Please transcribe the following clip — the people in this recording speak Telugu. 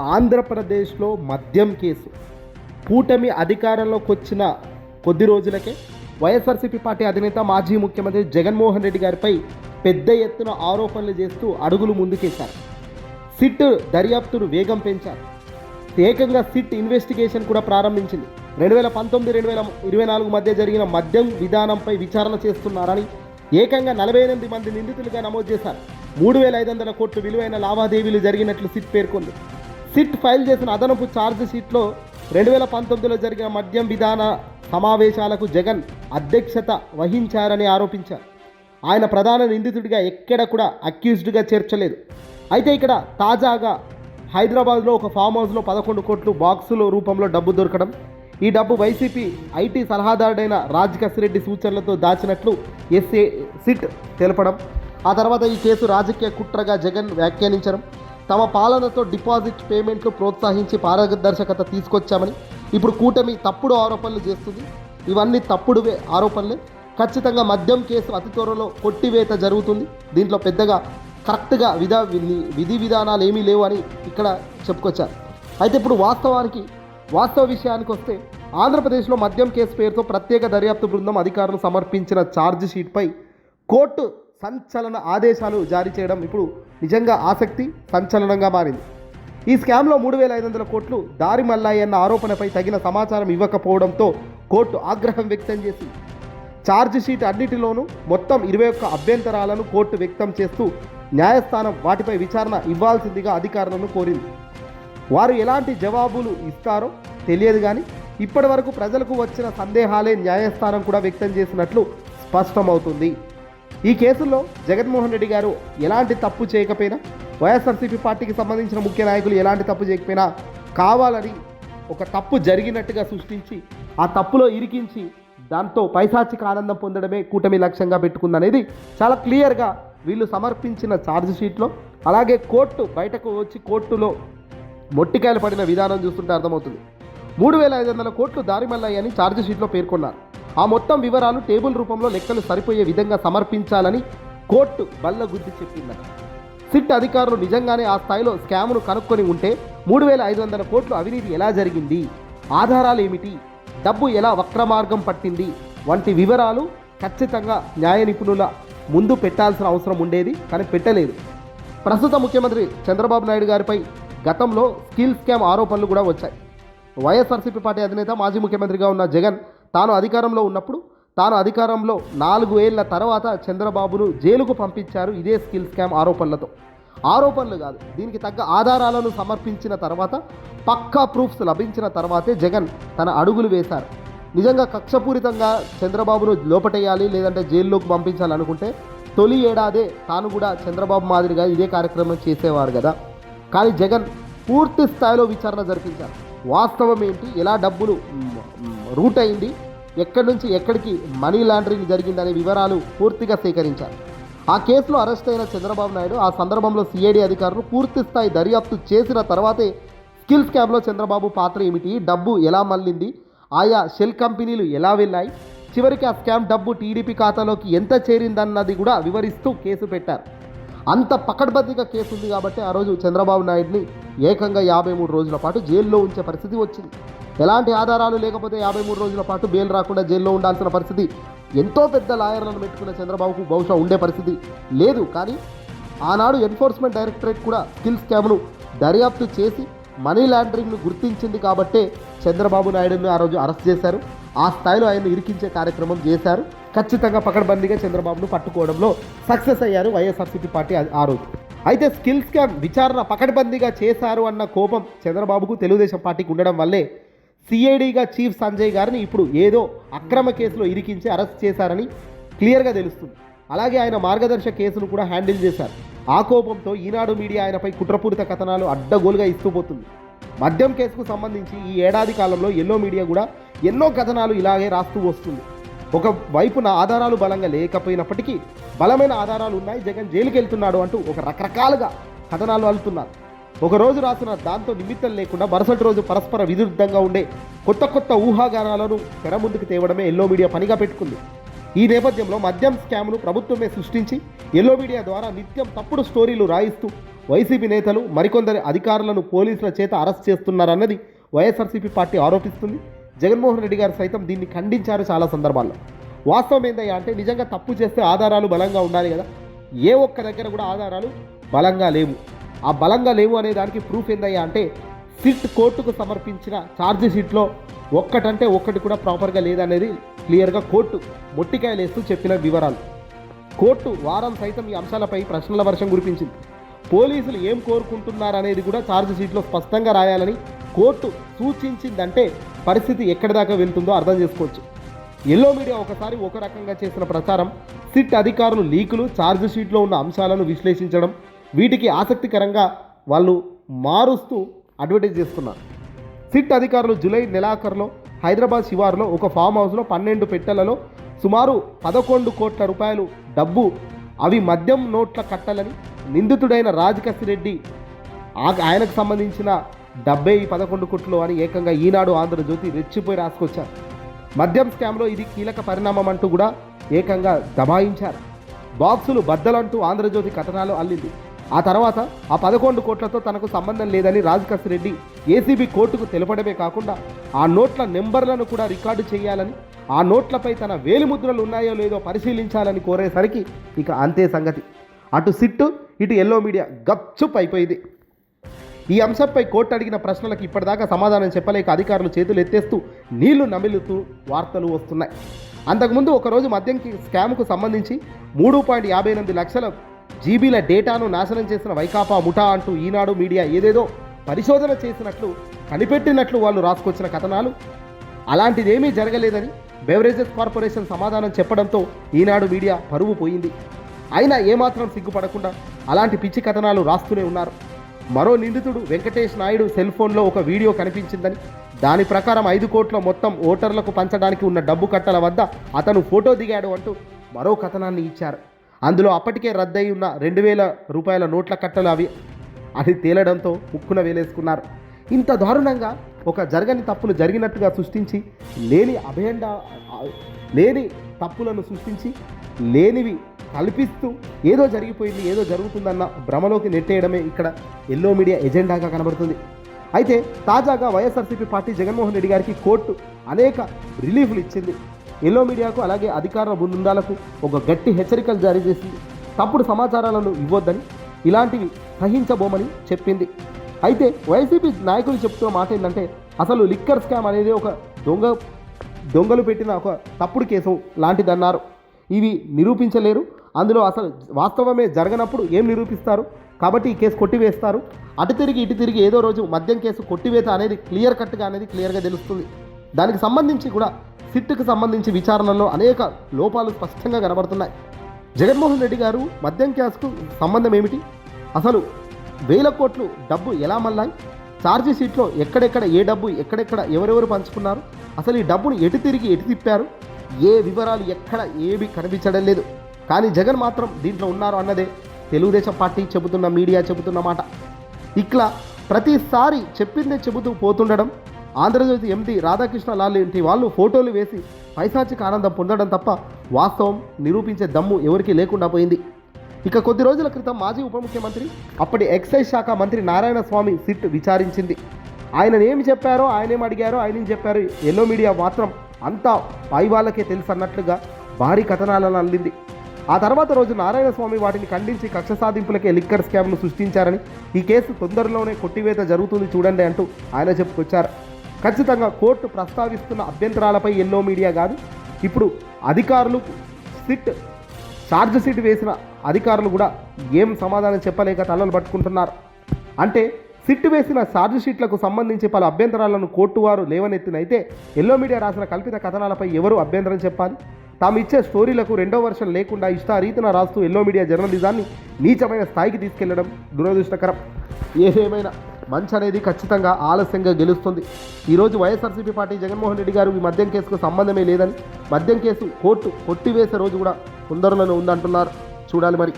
ఆంధ్రప్రదేశ్లో మద్యం కేసు. కూటమి అధికారంలోకి వచ్చిన కొద్ది రోజులకే వైఎస్ఆర్సీపీ పార్టీ అధినేత మాజీ ముఖ్యమంత్రి జగన్మోహన్ రెడ్డి గారిపై పెద్ద ఎత్తున ఆరోపణలు చేస్తూ అడుగులు ముందుకేశారు. సిట్ దర్యాప్తును వేగం పెంచారు. ఏకంగా సిట్ ఇన్వెస్టిగేషన్ కూడా ప్రారంభించింది. రెండు వేల పంతొమ్మిది రెండు వేల ఇరవై నాలుగు మధ్య జరిగిన మద్యం విధానంపై విచారణ చేస్తున్నారని ఏకంగా నలభై ఎనిమిది మంది నిందితులుగా నమోదు చేశారు. మూడు వేల ఐదు వందల కోట్లు విలువైన లావాదేవీలు జరిగినట్లు సిట్ పేర్కొంది. సిట్ ఫైల్ చేసిన అదనపు ఛార్జ్ షీట్లో రెండు వేల పంతొమ్మిదిలో జరిగిన మద్యం విధాన సమావేశాలకు జగన్ అధ్యక్షత వహించారని ఆరోపించారు. ఆయన ప్రధాన నిందితుడిగా ఎక్కడ కూడా అక్యూజ్డ్గా చేర్చలేదు. అయితే ఇక్కడ తాజాగా హైదరాబాద్లో ఒక ఫామ్ హౌస్లో పదకొండు కోట్లు బాక్సుల రూపంలో డబ్బు దొరకడం ఈ డబ్బు వైసీపీ ఐటీ సలహాదారుడైన రాజ్ సూచనలతో దాచినట్లు ఎస్ఏ సిట్ తెలపడం ఆ తర్వాత ఈ కేసు రాజకీయ కుట్రగా జగన్ వ్యాఖ్యానించడం తమ పాలనతో డిపాజిట్ పేమెంట్లు ప్రోత్సహించి పారదర్శకత తీసుకొచ్చామని ఇప్పుడు కూటమి తప్పుడు ఆరోపణలు చేస్తుంది. ఇవన్నీ తప్పుడు వే- ఆరోపణలే. ఖచ్చితంగా మద్యం కేసు అతి త్వరలో కొట్టివేత జరుగుతుంది. దీంట్లో పెద్దగా కరెక్ట్గా విధా విధి- విధి విధానాలు ఏమీ లేవు అని ఇక్కడ చెప్పుకొచ్చారు. అయితే ఇప్పుడు వాస్తవానికి వాస్తవ విషయానికి వస్తే ఆంధ్రప్రదేశ్లో మద్యం కేసు పేరుతో ప్రత్యేక దర్యాప్తు బృందం అధికారులు సమర్పించిన ఛార్జ్ షీట్పై కోర్టు సంచలన ఆదేశాలు జారీ చేయడం ఇప్పుడు నిజంగా ఆసక్తి సంచలనంగా మారింది. ఈ స్కామ్లో మూడు వేల ఐదు వందల కోట్లు దారి మల్లాయి అన్న ఆరోపణపై తగిన సమాచారం ఇవ్వకపోవడంతో కోర్టు ఆగ్రహం వ్యక్తం చేసింది ఛార్జ్ షీట్ అన్నిటిలోనూ మొత్తం ఇరవై ఒక్క అభ్యంతరాలను కోర్టు వ్యక్తం చేస్తూ న్యాయస్థానం వాటిపై విచారణ ఇవ్వాల్సిందిగా అధికారులను కోరింది. వారు ఎలాంటి జవాబులు ఇస్తారో తెలియదు కానీ ఇప్పటి వరకు ప్రజలకు వచ్చిన సందేహాలే న్యాయస్థానం కూడా వ్యక్తం చేసినట్లు స్పష్టమవుతుంది. ఈ కేసుల్లో జగన్మోహన్ రెడ్డి గారు ఎలాంటి తప్పు చేయకపోయినా వైఎస్ఆర్సీపీ పార్టీకి సంబంధించిన ముఖ్య నాయకులు ఎలాంటి తప్పు చేయకపోయినా కావాలని ఒక తప్పు జరిగినట్టుగా సృష్టించి ఆ తప్పులో ఇరికించి దాంతో పైశాచిక ఆనందం పొందడమే కూటమి లక్ష్యంగా పెట్టుకుందనేది చాలా క్లియర్గా వీళ్ళు సమర్పించిన ఛార్జ్ షీట్లో. అలాగే కోర్టు బయటకు వచ్చి కోర్టులో మొట్టికాయలు పడిన విధానం చూస్తుంటే అర్థమవుతుంది. మూడు వేల ఐదు వందల కోట్లు దారిమల్లాయని ఛార్జ్ షీట్లో పేర్కొన్నారు. ఆ మొత్తం వివరాలు టేబుల్ రూపంలో లెక్కలు సరిపోయే విధంగా సమర్పించాలని కోర్టు బల్లగుద్ది చెప్పిందట. సిట్ అధికారులు నిజంగానే ఆ స్థాయిలో స్కామ్ను కనుక్కొని ఉంటే మూడు వేల ఐదు వందల కోట్లు అవినీతి ఎలా జరిగింది? ఆధారాలు ఏమిటి? డబ్బు ఎలా వక్రమార్గం పట్టింది? వంటి వివరాలు ఖచ్చితంగా న్యాయ నిపుణుల ముందు పెట్టాల్సిన అవసరం ఉండేది కానీ పెట్టలేదు. ప్రస్తుత ముఖ్యమంత్రి చంద్రబాబు నాయుడు గారిపై గతంలో స్కిల్ స్కామ్ ఆరోపణలు కూడా వచ్చాయి. వైఎస్ఆర్సీపీ పార్టీ అధినేత మాజీ ముఖ్యమంత్రిగా ఉన్న జగన్ తాను అధికారంలో ఉన్నప్పుడు తాను అధికారంలో నాలుగు ఏళ్ళ తర్వాత చంద్రబాబును జైలుకు పంపించారు ఇదే స్కిల్ స్కామ్ ఆరోపణలతో. ఆరోపణలు కాదు దీనికి తగ్గ ఆధారాలను సమర్పించిన తర్వాత పక్కా ప్రూఫ్స్ లభించిన తర్వాతే జగన్ తన అడుగులు వేశారు. నిజంగా కక్షపూరితంగా చంద్రబాబును లోపటేయాలి లేదంటే జైల్లోకి పంపించాలనుకుంటే తొలి ఏడాదే తాను కూడా చంద్రబాబు మాదిరిగా ఇదే కార్యక్రమం చేసేవారు కదా. కానీ జగన్ పూర్తి స్థాయిలో విచారణ జరిపించారు. వాస్తవం ఏంటి? ఎలా డబ్బులు రూట్ అయింది? ఎక్కడి నుంచి ఎక్కడికి మనీ లాండరింగ్ జరిగిందనే వివరాలు పూర్తిగా సేకరించారు. ఆ కేసులో అరెస్ట్ అయిన చంద్రబాబు నాయుడు ఆ సందర్భంలో సిఐడి అధికారులు పూర్తి స్థాయి దర్యాప్తు చేసిన తర్వాతే స్కిల్ స్కామ్లో చంద్రబాబు పాత్ర ఏమిటి? డబ్బు ఎలా మళ్ళింది? ఆయా షెల్ కంపెనీలు ఎలా వెళ్ళాయి? చివరికి ఆ స్కామ్ డబ్బు టీడీపీ ఖాతాలోకి ఎంత చేరిందన్నది కూడా వివరిస్తూ కేసు పెట్టారు. అంత పకడ్బద్దీగా కేసు ఉంది కాబట్టి ఆ రోజు చంద్రబాబు నాయుడిని ఏకంగా యాభై మూడు రోజుల పాటు జైల్లో ఉంచే పరిస్థితి వచ్చింది. ఎలాంటి ఆధారాలు లేకపోతే యాభై మూడు రోజుల పాటు బెయిల్ రాకుండా జైల్లో ఉండాల్సిన పరిస్థితి. ఎంతో పెద్ద లాయర్లను పెట్టుకున్న చంద్రబాబుకు బహుశా ఉండే పరిస్థితి లేదు. కానీ ఆనాడు ఎన్ఫోర్స్మెంట్ డైరెక్టరేట్ కూడా స్కిల్ స్కామ్ను దర్యాప్తు చేసి మనీ లాండరింగ్ను గుర్తించింది కాబట్టే చంద్రబాబు నాయుడుని ఆ రోజు అరెస్ట్ చేశారు. ఆ స్థాయిలో ఆయన్ని ఇరికించే కార్యక్రమం చేశారు. ఖచ్చితంగా పకడ్బందీగా చంద్రబాబును పట్టుకోవడంలో సక్సెస్ అయ్యారు వైఎస్ఆర్సీపీ పార్టీ ఆ- రోజు అయితే స్కిల్ స్కామ్ విచారణ పకడ్బందీగా చేశారు అన్న కోపం చంద్రబాబుకు తెలుగుదేశం పార్టీకి ఉండడం వల్లే సిఐడిగా చీఫ్ సంజయ్ గారిని ఇప్పుడు ఏదో అక్రమ కేసులో ఇరికించి అరెస్ట్ చేశారని క్లియర్గా తెలుస్తుంది. అలాగే ఆయన మార్గదర్శక కేసును కూడా హ్యాండిల్ చేశారు. ఆ కోపంతో ఈనాడు మీడియా ఆయనపై కుట్రపూరిత కథనాలు అడ్డగోలుగా ఇస్తూ పోతుంది. మద్యం కేసుకు సంబంధించి ఈ ఏడాది కాలంలో ఎల్లో మీడియా కూడా ఎన్నో కథనాలు ఇలాగే రాస్తూ వస్తుంది. ఒక వైపున ఆధారాలు బలంగా లేకపోయినప్పటికీ బలమైన ఆధారాలు ఉన్నాయి. జగన్ జైలుకి వెళ్తున్నాడు అంటూ ఒక రకరకాలుగా కథనాలు అల్లుతున్నారు. ఒక రోజు రాసిన దాంతో నిమిత్తం లేకుండా మరుసటి రోజు పరస్పర విరుద్ధంగా ఉండే కొత్త కొత్త ఊహాగానాలను తెర ముందుకు తేవడమే ఎల్లో మీడియా పనిగా పెట్టుకుంది. ఈ నేపథ్యంలో మద్యం స్కామ్ను ప్రభుత్వమే సృష్టించి ఎల్లో మీడియా ద్వారా నిత్యం తప్పుడు స్టోరీలు రాయిస్తూ వైసీపీ నేతలు మరికొందరి అధికారులను పోలీసుల చేత అరెస్ట్ చేస్తున్నారన్నది వైఎస్ఆర్సీపీ పార్టీ ఆరోపిస్తుంది. జగన్మోహన్ రెడ్డి గారు సైతం దీన్ని ఖండించారు చాలా సందర్భాల్లో. వాస్తవం ఏందయ్యా అంటే నిజంగా తప్పు చేస్తే ఆధారాలు బలంగా ఉండాలి కదా. ఏ ఒక్క దగ్గర కూడా ఆధారాలు బలంగా లేవు. ఆ బలంగా లేవు అనే దానికి ప్రూఫ్ ఏందయ్యా అంటే సిట్ కోర్టుకు సమర్పించిన ఛార్జ్ షీట్లో ఒక్కటంటే ఒక్కటి కూడా ప్రాపర్గా లేదనేది క్లియర్గా కోర్టు మొట్టికాయలు వేస్తూ చెప్పిన వివరాలు. కోర్టు వారం సైతం ఈ అంశాలపై ప్రశ్నల వర్షం కురిపించింది. పోలీసులు ఏం కోరుకుంటున్నారనేది కూడా ఛార్జ్ షీట్లో స్పష్టంగా రాయాలని కోర్టు సూచించిందంటే పరిస్థితి ఎక్కడి దాకా వెళ్తుందో అర్థం చేసుకోవచ్చు. ఎల్లో మీడియా ఒకసారి ఒక రకంగా చేసిన ప్రచారం సిట్ అధికారులు లీకులు ఛార్జ్ షీట్లో ఉన్న అంశాలను విశ్లేషించడం వీటికి ఆసక్తికరంగా వాళ్ళు మారుస్తూ అడ్వర్టైజ్ చేస్తున్నారు. సిట్ అధికారులు జూలై నెలాఖరులో హైదరాబాద్ శివారులో ఒక ఫామ్ హౌస్లో పన్నెండు పెట్టెలలో సుమారు పదకొండు కోట్ల రూపాయలు డబ్బు అవి మద్యం నోట్ల కట్టలని నిందితుడైన రాజకసిరెడ్డి ఆ- ఆయనకు సంబంధించిన డెబ్బై పదకొండు కుట్లు అని ఏకంగా ఈనాడు ఆంధ్రజ్యోతి రెచ్చిపోయి రాసుకొచ్చారు. మద్యం స్కామ్లో ఇది కీలక పరిణామం అంటూ కూడా ఏకంగా దబాయించారు. బాక్సులు బద్దలంటూ ఆంధ్రజ్యోతి కథనాలు అల్లింది. ఆ తర్వాత ఆ పదకొండు కోట్లతో తనకు సంబంధం లేదని రాజకస్ రెడ్డి ఏసీబీ కోర్టుకు తెలపడమే కాకుండా ఆ నోట్ల నెంబర్లను కూడా రికార్డు చేయాలని ఆ నోట్లపై తన వేలిముద్రలు ఉన్నాయో లేదో పరిశీలించాలని కోరేసరికి ఇక అంతే సంగతి. అటు సిట్టు ఇటు ఎల్లో మీడియా గప్చుప్ అయిపోయింది. ఈ అంశంపై కోర్టు అడిగిన ప్రశ్నలకు ఇప్పటిదాకా సమాధానం చెప్పలేక అధికారులు చేతులు ఎత్తేస్తూ నీళ్ళు నమిలుతూ వార్తలు వస్తున్నాయి. అంతకుముందు ఒకరోజు మద్యంకి స్కామ్కు సంబంధించి మూడు పాయింట్ యాభై ఎనిమిది లక్షల జీబీల డేటాను నాశనం చేసిన వైకాపా ముఠా అంటూ ఈనాడు మీడియా ఏదేదో పరిశోధన చేసినట్లు కనిపెట్టినట్లు వాళ్ళు రాసుకొచ్చిన కథనాలు. అలాంటిదేమీ జరగలేదని బెవరేజెస్ కార్పొరేషన్ సమాధానం చెప్పడంతో ఈనాడు మీడియా పరువు పోయింది. అయినా ఏమాత్రం సిగ్గుపడకుండా అలాంటి పిచ్చి కథనాలు రాస్తూనే ఉన్నారు. మరో నిందితుడు వెంకటేష్ నాయుడు సెల్ ఫోన్లో ఒక వీడియో కనిపించిందని దాని ప్రకారం ఐదు కోట్ల మొత్తం ఓటర్లకు పంచడానికి ఉన్న డబ్బు కట్టల వద్ద అతను ఫోటో దిగాడు అంటూ మరో కథనాన్ని ఇచ్చారు. అందులో అప్పటికే రద్దయి ఉన్న రెండు వేల రూపాయల నోట్ల కట్టలు అవి అది తేలడంతో ముక్కున వేలేసుకున్నారు. ఇంత దారుణంగా ఒక జరగని తప్పులు జరిగినట్టుగా సృష్టించి లేని అభయండ లేని తప్పులను సృష్టించి లేనివి కల్పిస్తూ ఏదో జరిగిపోయింది ఏదో జరుగుతుందన్న భ్రమలోకి నెట్టేయడమే ఇక్కడ ఎల్లో మీడియా ఎజెండాగా కనబడుతుంది. అయితే తాజాగా వైఎస్ఆర్సీపీ పార్టీ జగన్మోహన్ రెడ్డి గారికి కోర్టు అనేక రిలీఫ్లు ఇచ్చింది. ఎల్లో మీడియాకు అలాగే అధికార బృందాలకు ఒక గట్టి హెచ్చరికలు జారీ చేసింది. తప్పుడు సమాచారాలను ఇవ్వొద్దని ఇలాంటివి సహించబోమని చెప్పింది. అయితే వైసీపీ నాయకులు చెప్తున్న మాట ఏంటంటే అసలు లిక్కర్ స్కామ్ అనేది ఒక దొంగ దొంగలు పెట్టిన ఒక తప్పుడు కేసు లాంటిదన్నారు. ఇవి నిరూపించలేరు అందులో అసలు వాస్తవమే జరగనప్పుడు ఏం నిరూపిస్తారు? కాబట్టి ఈ కేసు కొట్టివేస్తారు. అటు తిరిగి ఇటు తిరిగి ఏదో రోజు మద్యం కేసు కొట్టివేత అనేది క్లియర్ కట్గా అనేది క్లియర్గా తెలుస్తుంది. దానికి సంబంధించి కూడా సిట్టుకు సంబంధించి విచారణలో అనేక లోపాలు స్పష్టంగా కనబడుతున్నాయి. జగన్మోహన్ రెడ్డి గారు మద్యం కేసుకు సంబంధం ఏమిటి? అసలు వేల కోట్లు డబ్బు ఎలా మళ్ళాయి ఛార్జీ షీట్లో ఎక్కడెక్కడ ఏ డబ్బు ఎక్కడెక్కడ ఎవరెవరు పంచుకున్నారు? అసలు ఈ డబ్బును ఎటు తిరిగి ఎటు తిప్పారు? ఏ వివరాలు ఎక్కడ ఏవి కనిపించడం లేదు. కానీ జగన్ మాత్రం దీంట్లో ఉన్నారు అన్నదే. తెలుగుదేశం పార్టీ చెబుతున్న మీడియా చెబుతున్న మాట. ఇట్లా ప్రతిసారి చెప్పిందే చెబుతూ పోతుండడం ఆంధ్రజ్యోతి ఎంపీ రాధాకృష్ణ లాల్ ఇంటి వాళ్ళు ఫోటోలు వేసి పైశాచిక ఆనందం పొందడం తప్ప వాస్తవం నిరూపించే దమ్ము ఎవరికీ లేకుండా పోయింది. ఇక కొద్ది రోజుల క్రితం మాజీ ఉప ముఖ్యమంత్రి అప్పటి ఎక్సైజ్ శాఖ మంత్రి నారాయణ స్వామి సిట్ విచారించింది. ఆయన ఏమి చెప్పారో ఆయన ఏం అడిగారో ఆయన ఏం చెప్పారు ఎల్లో మీడియా మాత్రం అంతా పై వాళ్ళకే తెలుసు అన్నట్లుగా భారీ కథనాలను అల్లింది ఆ తర్వాత రోజు నారాయణ స్వామి వాటిని ఖండించి కక్ష సాధింపులకే లిక్కర్ స్కామ్ను సృష్టించారని ఈ కేసు తొందరలోనే కొట్టివేత జరుగుతుంది చూడండి అంటూ ఆయన చెప్పుకొచ్చారు. ఖచ్చితంగా కోర్టు ప్రస్తావిస్తున్న అభ్యంతరాలపై ఎల్లో మీడియా కాదు ఇప్పుడు అధికారులు సిట్ ఛార్జ్ షీట్ వేసిన అధికారులు కూడా ఏం సమాధానం చెప్పలేక తలలు పట్టుకుంటున్నారు. అంటే సిట్ వేసిన ఛార్జ్ షీట్లకు సంబంధించి పలు అభ్యంతరాలను కోర్టు వారు లేవనెత్తినైతే ఎల్లో మీడియా రాసిన కల్పిత కథనాలపై ఎవరు అభ్యంతరం చెప్పాలి? తాము ఇచ్చే స్టోరీలకు రెండో వర్షన్ లేకుండా ఇష్టారీతిన రాస్తూ ఎల్లో మీడియా జర్నలిజాన్ని నీచమైన స్థాయికి తీసుకెళ్ళడం దురదృష్టకరం. ఏదేమైనా మంచి అనేది ఖచ్చితంగా ఆలస్యంగా గెలుస్తుంది. ఈరోజు వైఎస్ఆర్సీపీ పార్టీ జగన్మోహన్ రెడ్డి గారు ఈ మద్యం కేసుకు సంబంధమే లేదని మద్యం కేసు కోర్టు కొట్టివేసే రోజు కూడా తొందరలోనే ఉందంటున్నారు. చూడాలి మరి.